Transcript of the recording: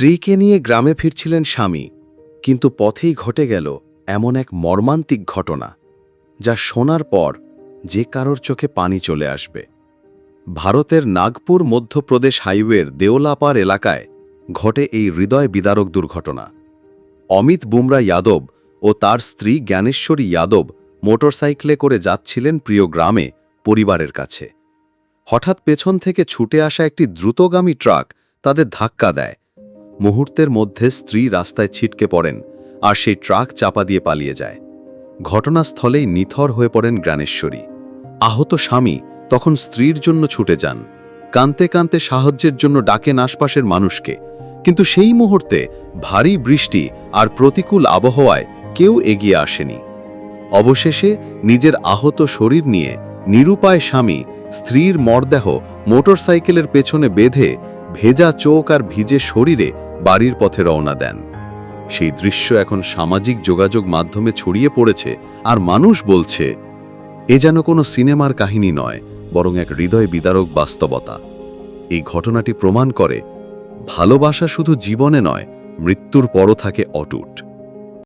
স্ত্রীকে নিয়ে গ্রামে ফিরছিলেন স্বামী, কিন্তু পথেই ঘটে গেল এমন এক মর্মান্তিক ঘটনা, যা শোনার পর যে কারোর চোখে পানি চলে আসবে। ভারতের নাগপুর মধ্যপ্রদেশ হাইওয়ের দেওলাপার এলাকায় ঘটে এই হৃদয় বিদারক দুর্ঘটনা। অমিত বুমরা যাদব ও তার স্ত্রী জ্ঞানেশ্বরী যাদব মোটরসাইকেলে করে যাচ্ছিলেন প্রিয় গ্রামে পরিবারের কাছে। হঠাৎ পেছন থেকে ছুটে আসা একটি দ্রুতগামী ট্রাক তাদের ধাক্কা দেয়। মুহূর্তের মধ্যে স্ত্রী রাস্তায় ছিটকে পড়েন আর সেই ট্রাক চাপা দিয়ে পালিয়ে যায়। ঘটনাস্থলেই নিথর হয়ে পড়েন জ্ঞানেশ্বরী। আহত স্বামী তখন স্ত্রীর জন্য ছুটে যান। কানতে কানতে সাহায্যের জন্য ডাকেন আশপাশের মানুষকে। কিন্তু সেই মুহূর্তে ভারী বৃষ্টি আর প্রতিকূল আবহাওয়ায় কেউ এগিয়ে আসেনি। অবশেষে নিজের আহত শরীর নিয়ে নিরুপায় স্বামী স্ত্রীর মরদেহ মোটরসাইকেলের পেছনে বেঁধে ভেজা চোখ আর ভিজে শরীরে বাড়ির পথে রওনা দেন। সেই দৃশ্য এখন সামাজিক যোগাযোগ মাধ্যমে ছড়িয়ে পড়েছে আর মানুষ বলছে, এ যেন কোনো সিনেমার কাহিনী নয়, বরং এক হৃদয় বিদারক বাস্তবতা। এই ঘটনাটি প্রমাণ করে, ভালোবাসা শুধু জীবনে নয়, মৃত্যুর পরও থাকে অটুট।